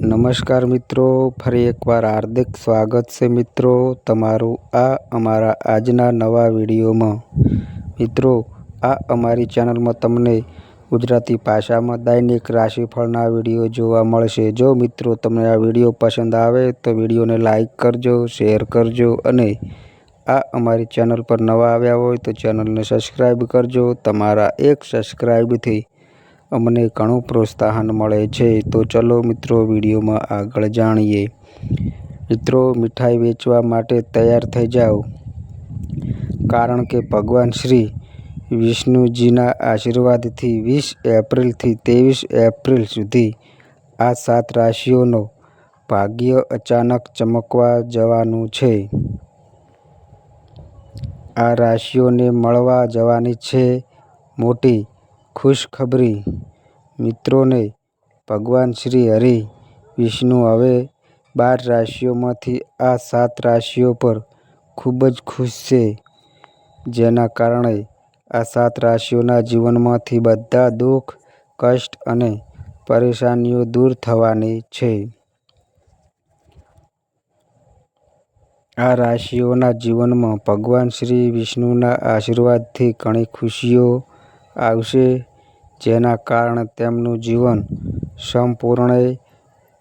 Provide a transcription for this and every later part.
નમસ્કાર મિત્રો, ફરી એકવાર હાર્દિક સ્વાગત છે મિત્રો તમારું આ અમારા આજના નવા વિડીયોમાં. મિત્રો, આ અમારી ચેનલમાં તમને ગુજરાતી ભાષામાં દૈનિક રાશિફળના વીડિયો જોવા મળશે. જો મિત્રો તમને આ વીડિયો પસંદ આવે તો વિડીયોને લાઇક કરજો, શેર કરજો અને આ અમારી ચેનલ પર નવા આવ્યા હોય તો ચેનલને સબસ્ક્રાઈબ કરજો. તમારા એક સબસ્ક્રાઈબથી અમને ઘણું પ્રોત્સાહન મળે છે. તો ચલો મિત્રો, વિડીયોમાં આગળ જાણીએ. મિત્રો, મીઠાઈ વેચવા માટે તૈયાર થઈ જાઓ. કારણ કે ભગવાન શ્રી વિષ્ણુજીના આશીર્વાદથી વીસ એપ્રિલથી ત્રેવીસ એપ્રિલ સુધી આ સાત રાશિઓનો ભાગ્ય અચાનક ચમકવા જવાનું છે. આ રાશિઓને મળવા જવાની છે મોટી ખુશખબરી. મિત્રોને ભગવાન શ્રી હરિ, વિષ્ણુ, હવે બાર રાશિઓમાંથી આ સાત રાશિઓ પર ખૂબ જ ખુશ છે. જેના કારણે આ સાત રાશિઓના જીવનમાંથી બધા દુઃખ, કષ્ટ અને પરેશાનીઓ દૂર થવાની છે. આ રાશિઓના જીવનમાં ભગવાન શ્રી વિષ્ણુના આશીર્વાદથી ઘણી ખુશીઓ આવશે, જેના કારણે તેમનું જીવન સંપૂર્ણે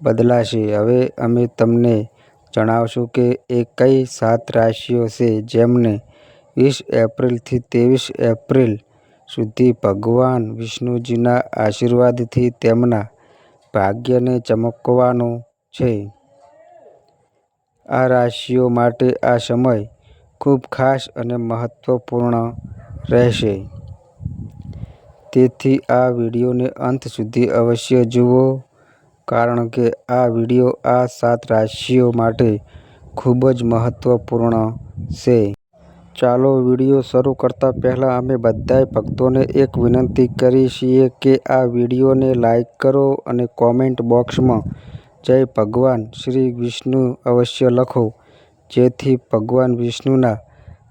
બદલાશે. હવે અમે તમને જણાવશું કે એ કઈ સાત રાશિઓ છે જેમને વીસ એપ્રિલથી ત્રેવીસ એપ્રિલ સુધી ભગવાન વિષ્ણુજીના આશીર્વાદથી તેમના ભાગ્યને ચમકવાનું છે. આ રાશિઓ માટે આ સમય ખૂબ ખાસ અને મહત્ત્વપૂર્ણ રહેશે. તેથી આ વિડીયોને અંત સુધી અવશ્ય જુઓ, કારણ કે આ વીડિયો આ સાત રાશિઓ માટે ખૂબ જ મહત્વપૂર્ણ છે. ચાલો વીડિયો શરૂ કરતા પહેલાં અમે બધાય ભક્તોને એક વિનંતી કરી છીએ કે આ વિડીયોને લાઈક કરો અને કોમેન્ટ બોક્સમાં જય ભગવાન શ્રી વિષ્ણુ અવશ્ય લખો, જેથી ભગવાન વિષ્ણુના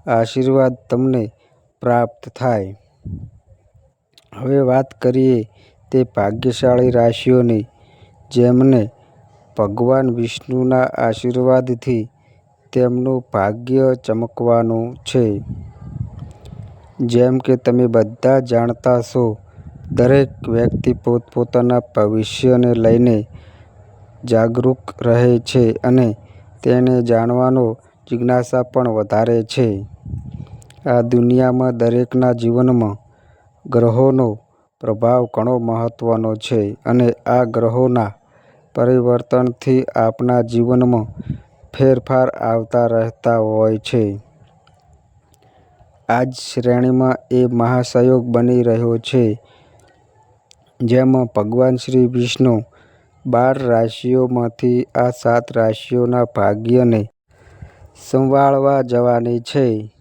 આશીર્વાદ તમને પ્રાપ્ત થાય. હવે વાત કરીએ તે ભાગ્યશાળી રાશિઓની, જેમને ભગવાન વિષ્ણુના આશીર્વાદથી તેમનું ભાગ્ય ચમકવાનું છે. જેમ કે તમે બધા જાણતા છો દરેક વ્યક્તિ પોતપોતાના ભવિષ્યને લઈને જાગૃત રહે છે અને તેને જાણવાનો જિજ્ઞાસા પણ વધારે છે. આ દુનિયામાં દરેકના જીવનમાં ગ્રહોનો પ્રભાવ ઘણો મહત્વનો છે અને આ ગ્રહોના પરિવર્તનથી આપણા જીવનમાં ફેરફાર આવતા રહેતા હોય છે. આ જ શ્રેણીમાં એ મહાસંયોગ બની રહ્યો છે, જેમાં ભગવાન શ્રી વિષ્ણુ બાર રાશિઓમાંથી આ સાત રાશિઓના ભાગ્યને સંભાળવા જવાની છે.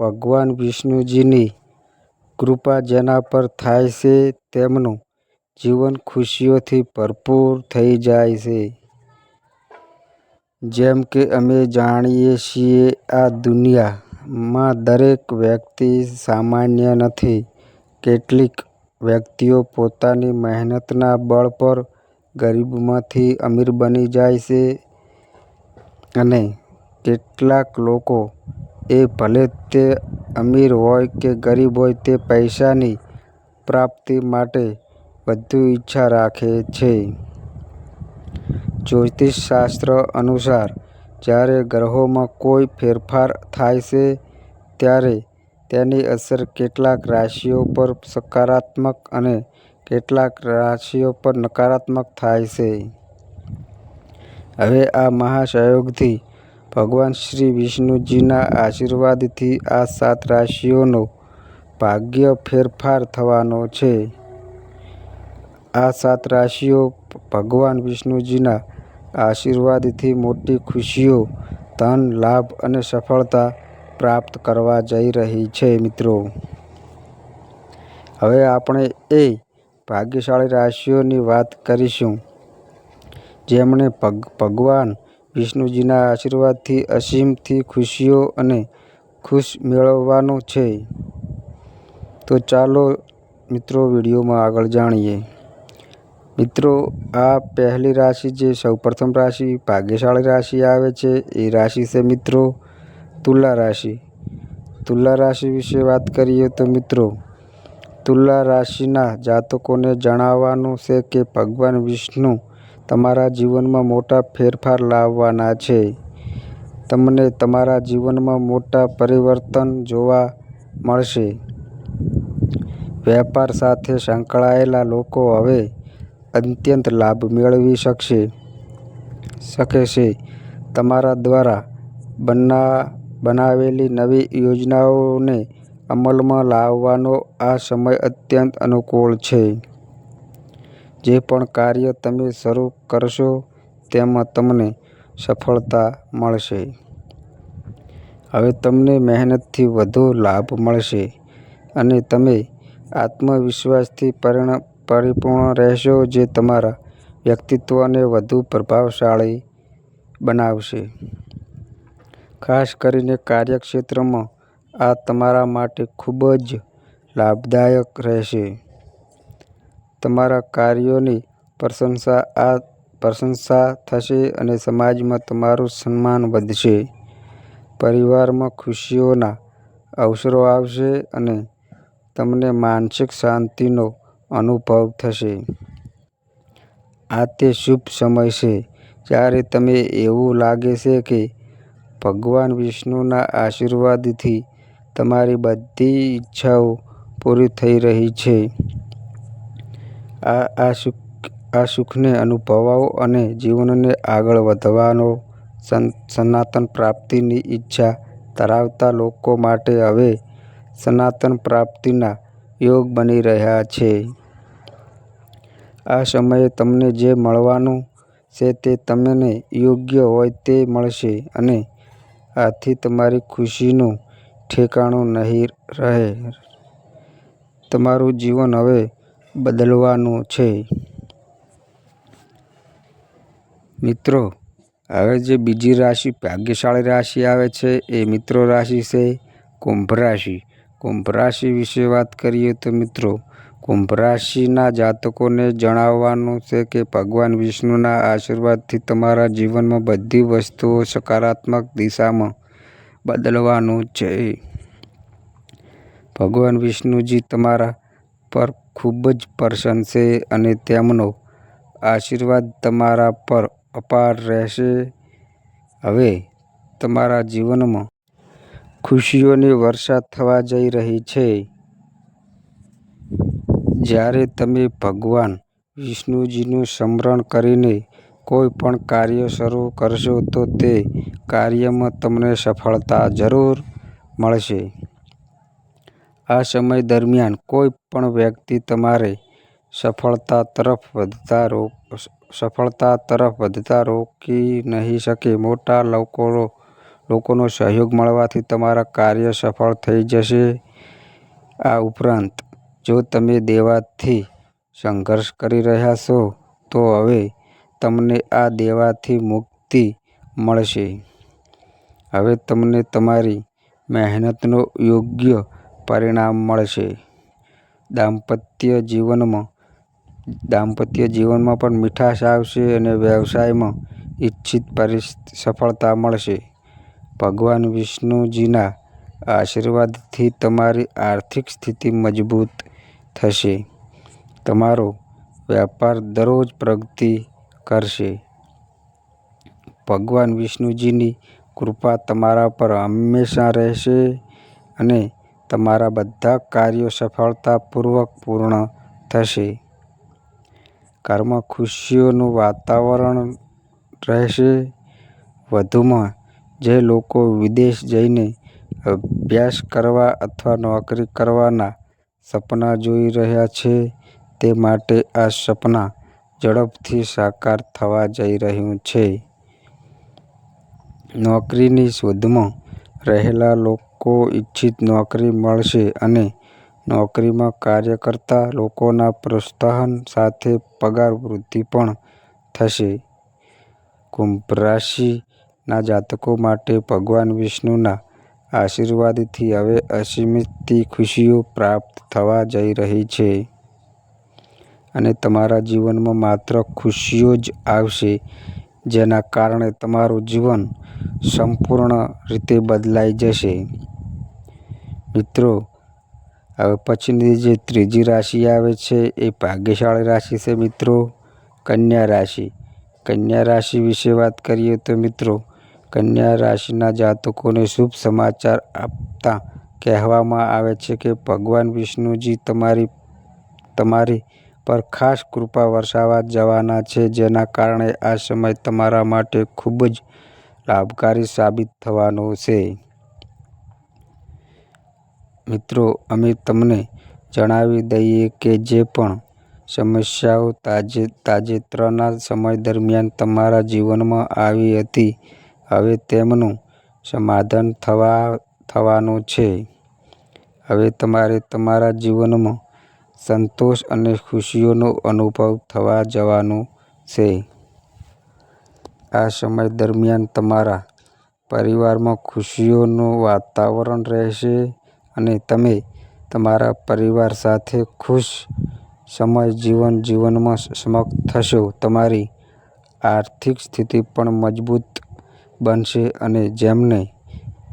ભગવાન વિષ્ણુજીની કૃપા જેના પર થાય છે તેમનું જીવન ખુશીઓથી ભરપૂર થઈ જાય છે. જેમ કે અમે જાણીએ છીએ, આ દુનિયામાં દરેક વ્યક્તિ સામાન્ય નથી. કેટલીક વ્યક્તિઓ પોતાની મહેનતના બળ પર ગરીબમાંથી અમીર બની જાય છે અને કેટલાક લોકો એ ભલે તે અમીર હોય કે ગરીબ હોય તે પૈસાની પ્રાપ્તિ માટે વધુ ઈચ્છા રાખે છે. જ્યોતિષશાસ્ત્ર અનુસાર, જ્યારે ગ્રહોમાં કોઈ ફેરફાર થાય છે, ત્યારે તેની અસર કેટલાક રાશિઓ પર સકારાત્મક અને કેટલાક રાશિઓ પર નકારાત્મક થાય છે. હવે આ મહાસંયોગથી ભગવાન શ્રી વિષ્ણુજીના આશીર્વાદથી આ સાત રાશિઓનો ભાગ્ય ફેરફાર થવાનો છે. આ સાત રાશિઓ ભગવાન વિષ્ણુજીના આશીર્વાદથી મોટી ખુશીઓ, ધન, લાભ અને સફળતા પ્રાપ્ત કરવા જઈ રહી છે મિત્રો. હવે આપણે એ ભાગ્યશાળી રાશિઓની વાત કરીશું. જેમણે ભગવાન વિષ્ણુજીના આશીર્વાદથી, અસીમથી ખુશીઓ અને ખુશ મેળવવાનો છે. તો ચાલો મિત્રો વિડીયોમાં આગળ જાણીએ. મિત્રો, આ પહેલી રાશિ જે સૌપ્રથમ રાશિ, ભાગ્યશાળી રાશિ આવે છે, એ રાશિ છે મિત્રો તુલા રાશિ. તુલા રાશિ વિશે વાત કરીએ તો મિત્રો, તુલા રાશિના જાતકોને જણાવવાનું છે કે ભગવાન વિષ્ણુ તમારા જીવનમાં મોટા ફેરફાર લાવવાના છે. તમને તમારા જીવનમાં મોટા પરિવર્તન જોવા મળશે. વેપાર સાથે સંકળાયેલા લોકો હવે અત્યંત લાભ મેળવી શકશે. શકે છે, તમારા દ્વારા બના, બનાવેલી નવી યોજનાઓને અમલમાં લાવવાનો આ સમય અત્યંત અનુકૂળ છે. જે પણ કાર્ય તમે શરૂ કરશો તેમાં તમને સફળતા મળશે. હવે તમને મહેનતથી વધુ લાભ મળશે અને તમે આત્મવિશ્વાસથી પરિણ, પરિપૂર્ણ રહેશો જે તમારા વ્યક્તિત્વને વધુ પ્રભાવશાળી બનાવશે. ખાસ કરીને કાર્યક્ષેત્રમાં આ તમારા માટે ખૂબ જ લાભદાયક રહેશે. તમારા કાર્યોની પ્રશંસા, આ પ્રશંસા થશે અને સમાજમાં તમારું સન્માન વધશે. પરિવારમાં ખુશીઓના અવસરો આવશે અને તમને માનસિક શાંતિનો અનુભવ થશે. આ તે શુભ સમય છે જ્યારે તમે એવું લાગે છે કે ભગવાન વિષ્ણુના આશીર્વાદથી તમારી બધી ઈચ્છાઓ પૂરી થઈ રહી છે. આ આ સુખ, આ સુખને અનુભવો અને જીવનને આગળ વધવાનો સન, સનાતન પ્રાપ્તિની ઈચ્છા ધરાવતા લોકો માટે હવે સનાતન પ્રાપ્તિના યોગ બની રહ્યા છે. આ સમયે તમને જે મળવાનું છે તે તમને યોગ્ય હોય તે મળશે અને આથી તમારી ખુશીનું ઠેકાણું નહીં રહે. તમારું જીવન હવે બદલવાનું છે. મિત્રો, હવે જે બીજી રાશિ ભાગ્યશાળી રાશિ આવે છે એ મિત્રો રાશિ છે કુંભ રાશિ. કુંભ રાશિ વિશે વાત કરીએ તો મિત્રો, કુંભ રાશિના જાતકોને જણાવવાનું છે કે ભગવાન વિષ્ણુના આશીર્વાદથી તમારા જીવનમાં બધી વસ્તુઓ સકારાત્મક દિશામાં બદલવાનું છે. ભગવાન વિષ્ણુજી તમારા પર ખૂબ જ છે અને તેમનો આશીર્વાદ તમારા પર અપાર રહેશે. હવે તમારા જીવનમાં ખુશીઓની વર્ષા થવા જઈ રહી છે. જ્યારે તમે ભગવાન વિષ્ણુજીનું સ્મરણ કરીને કોઈ પણ કાર્ય શરૂ કરશો તો તે કાર્યમાં તમને સફળતા જરૂર મળશે. આ સમય દરમિયાન કોઈ પણ વ્યક્તિ તમારે સફળતા તરફ વધતા રોક, સફળતા તરફ વધતા રોકી નહીં શકે. મોટા લોકો લોકોનો સહયોગ મળવાથી તમારા કાર્ય સફળ થઈ જશે. આ ઉપરાંત, જો તમે દેવાથી સંઘર્ષ કરી રહ્યા છો, તો હવે તમને આ દેવાથી મુક્તિ મળશે. હવે તમને તમારી મહેનતનો યોગ્ય પરિણામ મળશે. દાંપત્ય જીવનમાં દાંપત્ય જીવનમાં પણ મીઠાશ આવશે અને વ્યવસાયમાં ઈચ્છિત સફળતા મળશે. ભગવાન વિષ્ણુજીના આશીર્વાદથી તમારી આર્થિક સ્થિતિ મજબૂત થશે. તમારો વ્યાપાર દરરોજ પ્રગતિ કરશે. ભગવાન વિષ્ણુજીની કૃપા તમારા પર હંમેશા રહેશે અને તમારા બધા કાર્યો સફળતાપૂર્વક પૂર્ણ થશે. ઘરમાં ખુશીઓનું વાતાવરણ રહેશે. વધુમાં, જે લોકો વિદેશ જઈને અભ્યાસ કરવા અથવા નોકરી કરવાના સપના જોઈ રહ્યા છે, તે માટે આ સપના ઝડપથી સાકાર થવા જઈ રહ્યું છે. નોકરીની શોધમાં રહેલા લોકો ઈચ્છિત નોકરી મળશે અને નોકરીમાં કાર્ય કરતા લોકોના પ્રોત્સાહન સાથે પગાર વૃદ્ધિ પણ થશે. કુંભ રાશિના જાતકો માટે ભગવાન વિષ્ણુના આશીર્વાદથી હવે અસીમિત ખુશીઓ પ્રાપ્ત થવા જઈ રહી છે. અને તમારા જીવનમાં માત્ર ખુશીઓ જ આવશે, જેના કારણે તમારું જીવન સંપૂર્ણ રીતે બદલાઈ જશે. મિત્રો, હવે પછીની જે ત્રીજી રાશિ આવે છે એ ભાગ્યશાળી રાશિ છે મિત્રો, કન્યા રાશિ. કન્યા રાશિ વિશે વાત કરીએ તો મિત્રો, કન્યા રાશિના જાતકોને શુભ સમાચાર આપતા કહેવામાં આવે છે કે ભગવાન વિષ્ણુજી તમારી તમારી પર ખાસ કૃપા વરસાવવા જવાના છે, જેના કારણે આ સમય તમારા માટે ખૂબ જ લાભકારી સાબિત થવાનો છે. મિત્રો, અમે તમને જણાવી દઈએ કે જે પણ સમસ્યાઓ તાજે, તાજેતરના સમય દરમિયાન તમારા જીવનમાં આવી હતી, હવે તેમનું સમાધાન થવા, થવાનું છે. હવે તમારે તમારા જીવનમાં સંતોષ અને ખુશીઓનો અનુભવ થવા જવાનું છે. આ સમય દરમિયાન તમારા પરિવારમાં ખુશીઓનું વાતાવરણ રહેશે અને તમે તમારા પરિવાર સાથે ખુશ સમય જીવન જીવનમાં સમક્ષ થશો. તમારી આર્થિક સ્થિતિ પણ મજબૂત બનશે અને જેમને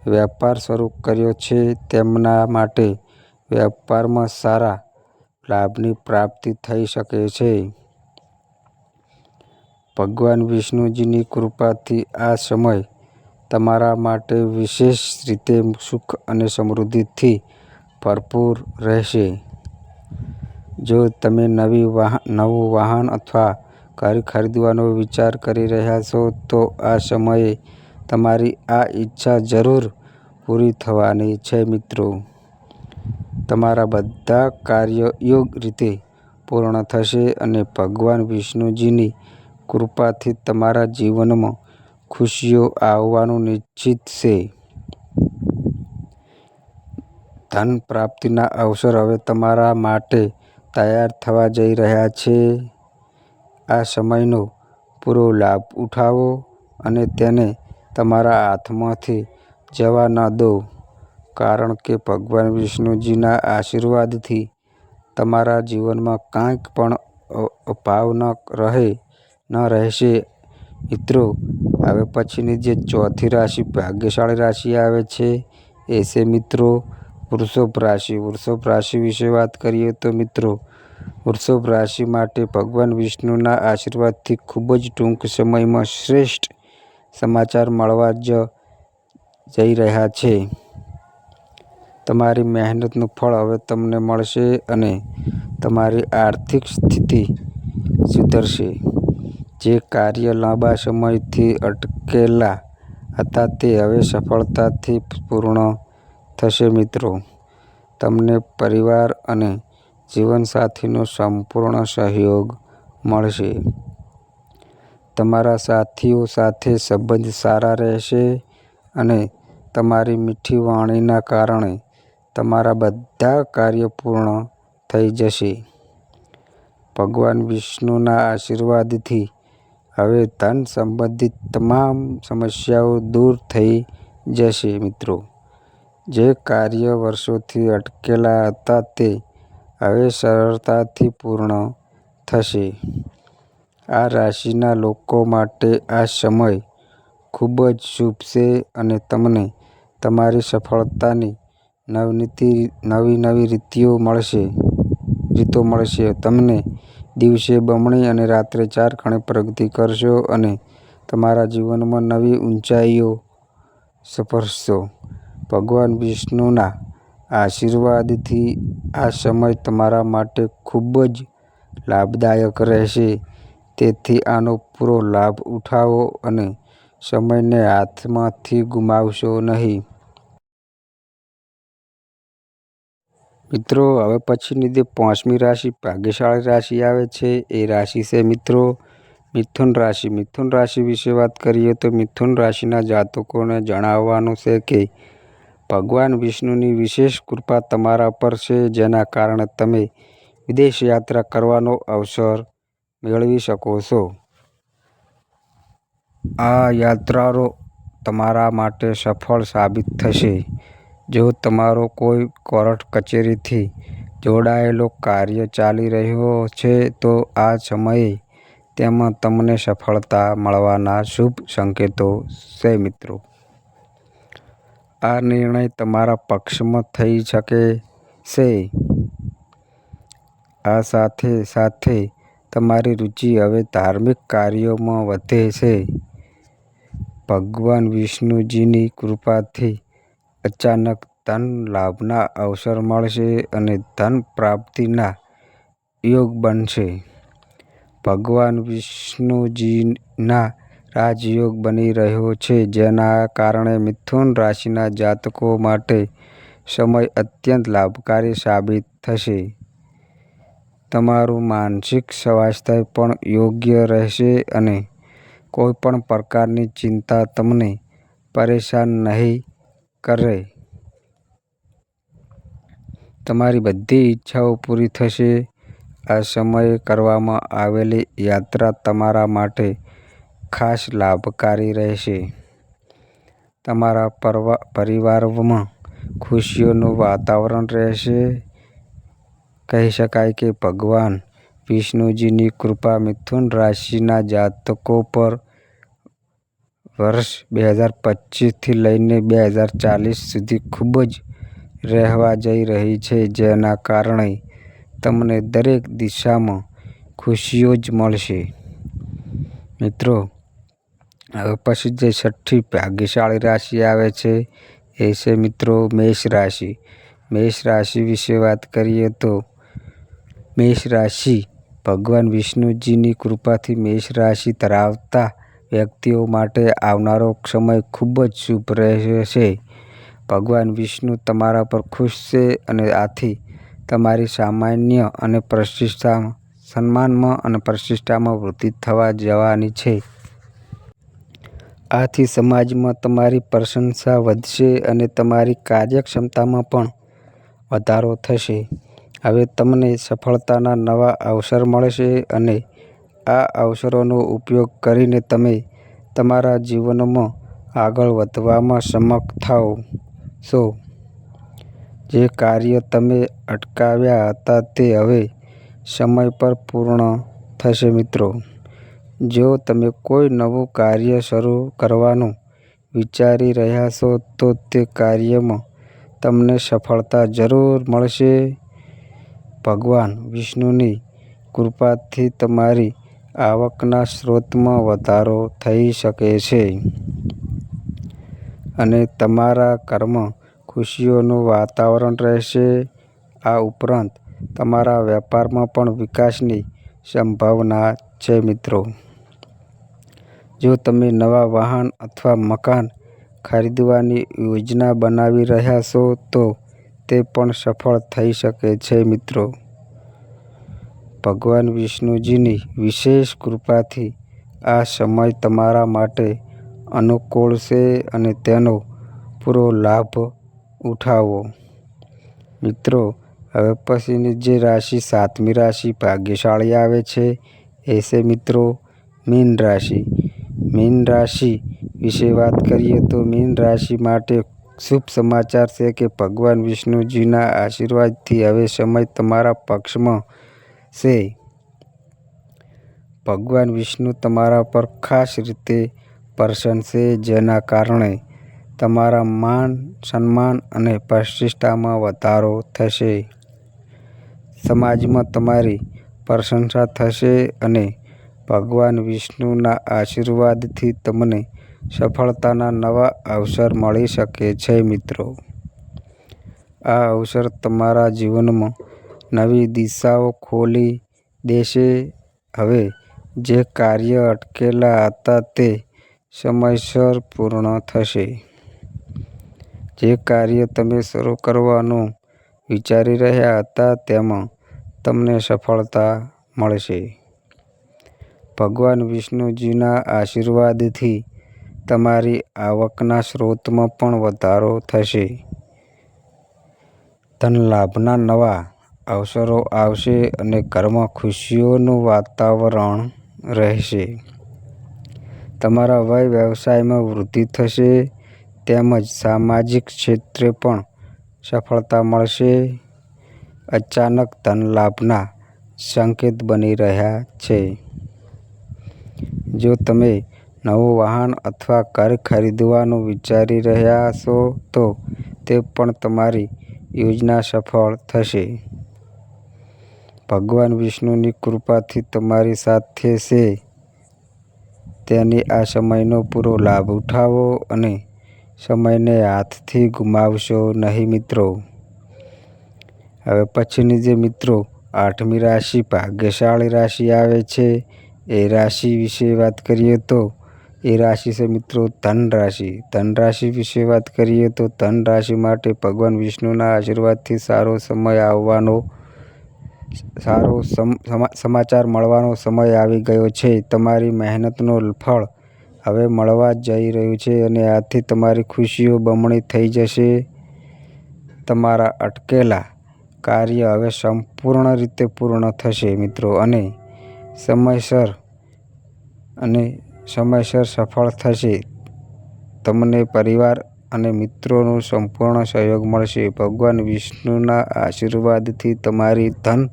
વેપાર શરૂ કર્યો છે તેમના માટે વેપારમાં સારા લાભની પ્રાપ્તિ થઈ શકે છે. ભગવાન વિષ્ણુજીની કૃપાથી આ સમય તમારા માટે વિશેષ રીતે સુખ અને સમૃદ્ધિથી ભરપૂર રહેશે. જો તમે નવી વાહન નવું વાહન અથવા ઘર ખરીદવાનો વિચાર કરી રહ્યા છો, તો આ સમયે તમારી આ ઈચ્છા જરૂર પૂરી થવાની છે મિત્રો. તમારા બધા કાર્યો યોગ્ય રીતે પૂર્ણ થશે અને ભગવાન વિષ્ણુજીની કૃપાથી તમારા જીવનમાં ખુશીઓ આવવાનું નિશ્ચિત છે. ધન પ્રાપ્તિના અવસર હવે તમારા માટે તૈયાર થવા જઈ રહ્યા છે. આ સમયનો પૂરો લાભ ઉઠાવો અને તેને તમારા હાથમાંથી જવા ન દો, કારણ કે ભગવાન વિષ્ણુજીના આશીર્વાદથી તમારા જીવનમાં કાંઈક પણ અભાવ ન રહે, ન રહેશે. મિત્રો, હવે પછીની જે ચોથી રાશિ ભાગ્યશાળી રાશિ આવે છે, એ છે મિત્રો વૃષભ રાશિ. વૃષભ રાશિ વિશે વાત કરીએ તો મિત્રો, વૃષભ રાશિ માટે ભગવાન વિષ્ણુના આશીર્વાદથી ખૂબ જ ટૂંક સમયમાં શ્રેષ્ઠ સમાચાર મળવા જ જઈ રહ્યા છે. તમારી મહેનતનું ફળ હવે તમને મળશે અને તમારી આર્થિક સ્થિતિ સુધરશે. જે કાર્ય લાંબા સમયથી અટકેલા હતા તે હવે સફળતાથી પૂર્ણ થશે મિત્રો. તમને પરિવાર અને જીવનસાથીનો સંપૂર્ણ સહયોગ મળશે. તમારા સાથીઓ સાથે સંબંધ સારા રહેશે અને તમારી મીઠી વાણીના કારણે તમારા બધા કાર્ય પૂર્ણ થઈ જશે. ભગવાન વિષ્ણુના આશીર્વાદથી હવે ધન સંબંધિત તમામ સમસ્યાઓ દૂર થઈ જશે મિત્રો. જે કાર્ય વર્ષોથી અટકેલા હતા તે હવે સરળતાથી પૂર્ણ થશે. આ રાશિના લોકો માટે આ સમય ખૂબ જ શુભ છે અને તમને તમારી સફળતાની નવનીતિ, નવી નવી રીતિઓ મળશે, રીતો મળશે. તમને દિવસે બમણી અને રાત્રે ચાર ગણી પ્રગતિ કરશો અને તમારા જીવનમાં નવી ઊંચાઈઓ સ્પર્શશો. ભગવાન વિષ્ણુના આશીર્વાદથી આ સમય તમારા માટે ખૂબ જ લાભદાયક રહેશે. તેથી આનો પૂરો લાભ ઉઠાવો અને સમયને હાથમાંથી ગુમાવશો નહીં. મિત્રો, હવે પછીની જે પાંચમી રાશિ ભાગ્યશાળી રાશિ આવે છે, એ રાશિ છે મિત્રો, મિથુન રાશિ. મિથુન રાશિ વિશે વાત કરીએ તો મિથુન રાશિના જાતકોને જણાવવાનું છે કે, ભગવાન વિષ્ણુની વિશેષ કૃપા તમારા પર છે, જેના કારણે તમે વિદેશ યાત્રા કરવાનો અવસર મેળવી શકો છો. આ યાત્રાઓ તમારા માટે સફળ સાબિત થશે. જો તમારો કોઈ કોર્ટ કચેરીથી જોડાયેલો કાર્ય ચાલી રહ્યો છે, તો આ સમયે તેમાં તમને સફળતા મળવાના શુભ સંકેતો છે, મિત્રો. આ નિર્ણય તમારા પક્ષમાં થઈ શકે છે. આ સાથે સાથે તમારી રુચિ હવે ધાર્મિક કાર્યોમાં વધે છે. ભગવાન વિષ્ણુજીની કૃપાથી અચાનક ધન લાભના અવસર મળશે અને ધન પ્રાપ્તિના યોગ બનશે. ભગવાન વિષ્ણુજીના રાજયોગ બની રહ્યો છે, જેના કારણે મિથુન રાશિના જાતકો માટે સમય અત્યંત લાભકારી સાબિત થશે. તમારું માનસિક સ્વાસ્થ્ય પણ યોગ્ય રહેશે અને કોઈ પણ પ્રકારની ચિંતા તમને પરેશાન નહીં કરે. તમારી બધી ઈચ્છાઓ પૂરી થશે. આ સમયે કરવામાં આવેલી યાત્રા તમારા માટે ખાસ લાભકારી રહેશે. તમારા પરિવારમાં ખુશીઓનું વાતાવરણ રહેશે. કહી શકાય કે ભગવાન વિષ્ણુજીની કૃપા મિથુન રાશિના જાતકો પર વર્ષ બે હજાર પચીસથી લઈને બે હજાર ચાલીસ સુધી ખૂબ જ રહેવા જઈ રહી છે, જેના કારણે તમને દરેક દિશામાં ખુશીઓ જ મળશે. મિત્રો, હવે પછી જે છઠ્ઠી ભાગ્યશાળી રાશિ આવે છે, એ છે મિત્રો મેષ રાશિ. મેષ રાશિ વિશે વાત કરીએ તો મેષ રાશિ ભગવાન વિષ્ણુજીની કૃપાથી મેષ રાશિ ધરાવતા વ્યક્તિઓ માટે આવનારો સમય ખૂબ જ શુભ રહેશે. ભગવાન વિષ્ણુ તમારા પર ખુશ છે અને આથી તમારી સામાન્ય અને પ્રતિષ્ઠા, સન્માનમાં અને પ્રતિષ્ઠામાં વૃદ્ધિ થવા જવાની છે. આથી સમાજમાં તમારી પ્રશંસા વધશે અને તમારી કાર્યક્ષમતામાં પણ વધારો થશે. હવે તમને સફળતાના નવા અવસર મળશે અને આ અવસરોનો ઉપયોગ કરીને તમે તમારા જીવનમાં આગળ વધવામાં સમર્થ છો જે કાર્ય તમે અટકાવ્યા હતા તે હવે સમય પર પૂર્ણ થશે મિત્રો. જો તમે કોઈ નવું કાર્ય શરૂ કરવાનું વિચારી રહ્યા છો, તો તે કાર્યમાં તમને સફળતા જરૂર મળશે. ભગવાન વિષ્ણુની કૃપાથી તમારી આવકના સ્ત્રોતમાં વધારો થઈ શકે છે. અને તમારા ઘરમાં ખુશીઓનું વાતાવરણ રહેશે. આ ઉપરાંત તમારા વેપારમાં પણ વિકાસની સંભાવના છે મિત્રો. જો તમે નવા વાહન અથવા મકાન ખરીદવાની યોજના બનાવી રહ્યા છો તો તે પણ સફળ થઈ શકે છે મિત્રો. ભગવાન વિષ્ણુજીની વિશેષ કૃપાથી આ સમય તમારા માટે અનુકૂળ છે અને તેનો પૂરો લાભ ઉઠાવો. મિત્રો, હવે પછીની જે રાશિ સાતમી રાશિ ભાગ્યશાળી આવે છે, એ છે મિત્રો મીન રાશિ. મીન રાશિ વિશે વાત કરીએ તો મીન રાશિ માટે શુભ સમાચાર છે કે ભગવાન વિષ્ણુજીના આશીર્વાદથી હવે સમય તમારા પક્ષમાં છે. ભગવાન વિષ્ણુ તમારા પર ખાસ રીતે પ્રસન્ન છે, જેના કારણે તમારા માન, સન્માન અને પ્રતિષ્ઠામાં વધારો થશે. સમાજમાં તમારી પ્રશંસા થશે અને ભગવાન વિષ્ણુના આશીર્વાદથી તમને સફળતાના નવા અવસર મળી શકે છે, મિત્રો. આ અવસર તમારા જીવનમાં નવી દિશાઓ ખોલી દેશે. હવે જે કાર્ય અટકેલા હતા તે સમયસર પૂર્ણ થશે. જે કાર્ય તમે શરૂ કરવાનું વિચારી રહ્યા હતા તેમાં તમને સફળતા મળશે. ભગવાન વિષ્ણુજીના આશીર્વાદથી તમારી આવકના સ્ત્રોતમાં પણ વધારો થશે. ધનલાભના નવા અવસરો આવશે અને ઘરમાં ખુશીઓનું વાતાવરણ રહેશે તમારા વય વ્યવસાયમાં વૃદ્ધિ થશે, તેમજ સામાજિક ક્ષેત્રે પણ સફળતા મળશે અચાનક ધનલાભના સંકેત બની રહ્યા છે. જો તમે નવું વાહન અથવા ઘર ખરીદવાનું વિચારી રહ્યા છો તો તે પણ તમારી યોજના સફળ થશે. ભગવાન વિષ્ણુની કૃપાથી તમારી સાથે છે તેની આ સમયનો પૂરો લાભ ઉઠાવો અને સમયને હાથથી ગુમાવશો નહીં મિત્રો. હવે પછીની જે મિત્રો, આઠમી રાશિ, ભાગ્યશાળી રાશિ આવે છે, એ રાશિ વિશે વાત કરીએ તો, એ રાશિ છે મિત્રો ધન રાશિ. ધન રાશિ વિશે વાત કરીએ તો ધન રાશિ માટે ભગવાન વિષ્ણુના આશીર્વાદથી સારો સમય આવવાનો સારો સમાચાર મળવાનો સમય આવી ગયો છે. તમારી મહેનતનું ફળ હવે મળવા જઈ રહ્યું છે અને આથી તમારી ખુશીઓ બમણી થઈ જશે. તમારા અટકેલા કાર્ય હવે સંપૂર્ણ રીતે પૂર્ણ થશે મિત્રો, અને સમયસર અને સમયસર સફળ થશે. તમને પરિવાર અને મિત્રોનો સંપૂર્ણ સહયોગ મળશે. ભગવાન વિષ્ણુના આશીર્વાદથી તમારી ધન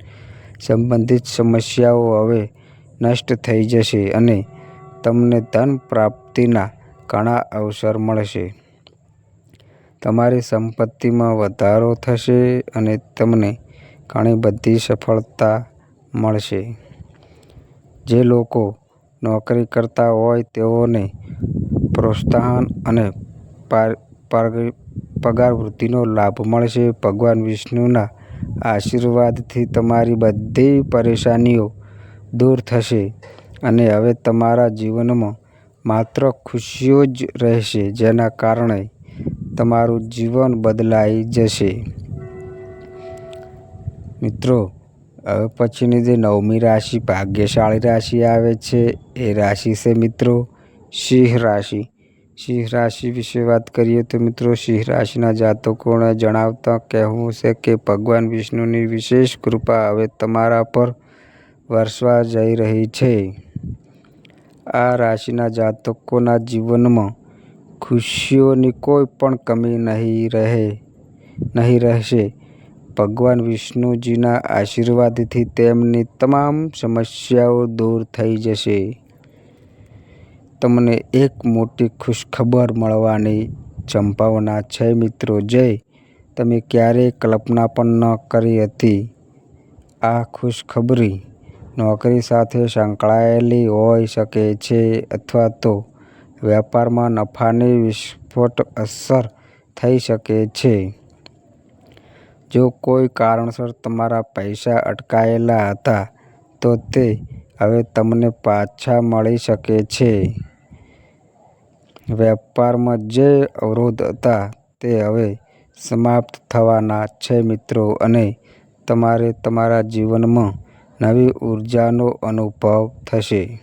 સંબંધિત સમસ્યાઓ હવે નષ્ટ થઈ જશે અને તમને ધન પ્રાપ્તિના ઘણા અવસર મળશે. તમારી સંપત્તિમાં વધારો થશે અને તમને ઘણી બધી સફળતા મળશે. જે લોકો નોકરી કરતા હોય તેઓને પ્રોત્સાહન અને પગારવૃદ્ધિનો લાભ મળશે. ભગવાન વિષ્ણુના આશીર્વાદથી તમારી બધી પરેશાનીઓ દૂર થશે અને હવે તમારા જીવનમાં માત્ર ખુશીઓ જ રહેશે, જેના કારણે તમારું જીવન બદલાઈ જશે. મિત્રો, હવે પછીની જે નવમી રાશિ, ભાગ્યશાળી રાશિ આવે છે એ રાશિ છે મિત્રો, સિંહ રાશિ. સિંહ રાશિ વિશે વાત કરીએ તો મિત્રો સિંહ રાશિના જાતકોને જણાવતા કહેવું છે કે ભગવાન વિષ્ણુની વિશેષ કૃપા હવે તમારા પર વરસવા જઈ રહી છે. આ રાશિના જાતકોના જીવનમાં ખુશીઓની કોઈ પણ કમી નહીં રહે, નહીં રહેશે. ભગવાન વિષ્ણુજીના આશીર્વાદથી તેમની તમામ સમસ્યાઓ દૂર થઈ જશે. તમને એક મોટી ખુશખબર મળવાની સંભાવના છે મિત્રો જે તમે ક્યારેય કલ્પના પણ ન કરી હતી. આ ખુશખબરી નોકરી સાથે સંકળાયેલી હોઈ શકે છે અથવા તો વેપારમાં નફાની વિસ્ફોટ અસર થઈ શકે છે. જો કોઈ કારણસર તમારા પૈસા અટકાયેલા હતા, તો તે હવે તમને પાછા મળી શકે છે. વેપારમાં જે અવરોધ હતા તે હવે સમાપ્ત થવાના છે મિત્રો અને તમારે તમારા જીવનમાં નવી ઉર્જાનો અનુભવ થશે.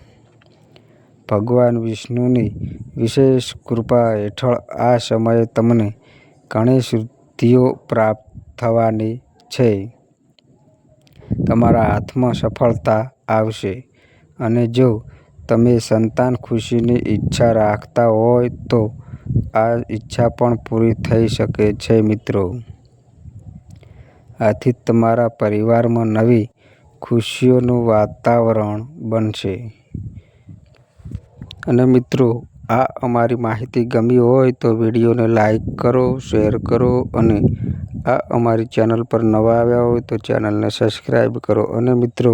ભગવાન વિષ્ણુની વિશેષ કૃપા હેઠળ આ સમયે તમને ઘણી સિદ્ધિઓ પ્રાપ્ત થવાની છે. તમારા હાથમાં સફળતા આવશે અને જો તમે સંતાન ખુશીની ઈચ્છા રાખતા હોય તો આ ઈચ્છા પણ પૂરી થઈ શકે છે, મિત્રો. આથી તમારા પરિવારમાં નવી ખુશીઓનું વાતાવરણ બનશે. અને મિત્રો, આ અમારી માહિતી ગમી હોય તો વિડીયોને લાઈક કરો, શેર કરો અને આ અમારી ચેનલ પર નવા આવ્યા હોય તો ચેનલને સબસ્ક્રાઈબ કરો અને મિત્રો